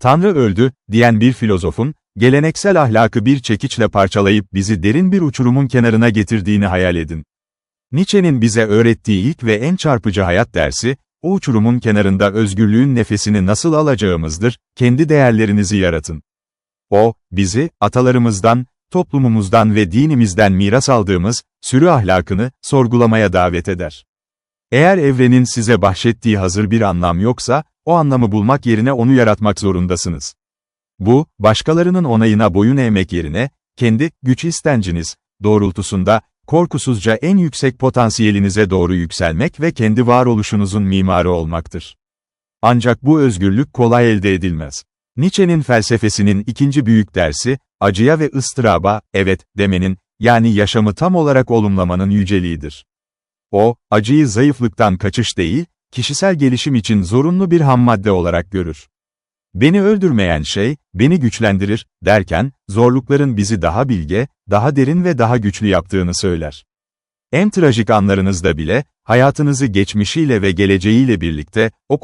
Tanrı öldü, diyen bir filozofun, geleneksel ahlakı bir çekiçle parçalayıp bizi derin bir uçurumun kenarına getirdiğini hayal edin. Nietzsche'nin bize öğrettiği ilk ve en çarpıcı hayat dersi, o uçurumun kenarında özgürlüğün nefesini nasıl alacağımızdır, kendi değerlerinizi yaratın. O, bizi, atalarımızdan, toplumumuzdan ve dinimizden miras aldığımız, sürü ahlakını, sorgulamaya davet eder. Eğer evrenin size bahşettiği hazır bir anlam yoksa, o anlamı bulmak yerine onu yaratmak zorundasınız. Bu, başkalarının onayına boyun eğmek yerine, kendi, güç istenciniz, doğrultusunda, korkusuzca en yüksek potansiyelinize doğru yükselmek ve kendi varoluşunuzun mimarı olmaktır. Ancak bu özgürlük kolay elde edilmez. Nietzsche'nin felsefesinin ikinci büyük dersi, acıya ve ıstıraba, evet, demenin, yani yaşamı tam olarak olumlamanın yüceliğidir. O, acıyı zayıflıktan kaçış değil, kişisel gelişim için zorunlu bir hammadde olarak görür. Beni öldürmeyen şey, beni güçlendirir, derken, zorlukların bizi daha bilge, daha derin ve daha güçlü yaptığını söyler. En trajik anlarınızda bile, hayatınızı geçmişiyle ve geleceğiyle birlikte, o